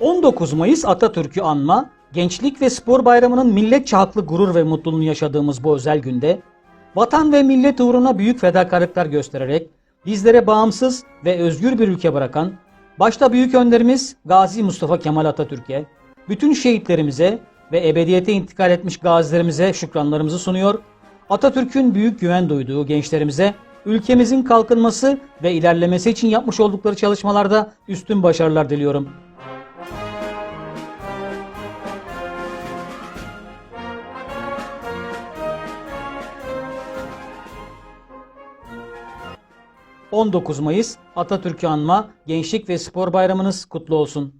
19 Mayıs Atatürk'ü anma, Gençlik ve Spor Bayramı'nın milletçe haklı gurur ve mutluluğunu yaşadığımız bu özel günde, vatan ve millet uğruna büyük fedakarlıklar göstererek bizlere bağımsız ve özgür bir ülke bırakan, başta büyük önderimiz Gazi Mustafa Kemal Atatürk'e, bütün şehitlerimize ve ebediyete intikal etmiş gazilerimize şükranlarımızı sunuyor, Atatürk'ün büyük güven duyduğu gençlerimize ülkemizin kalkınması ve ilerlemesi için yapmış oldukları çalışmalarda üstün başarılar diliyorum. ...19 Mayıs Atatürk'ü anma Gençlik ve Spor Bayramınız kutlu olsun.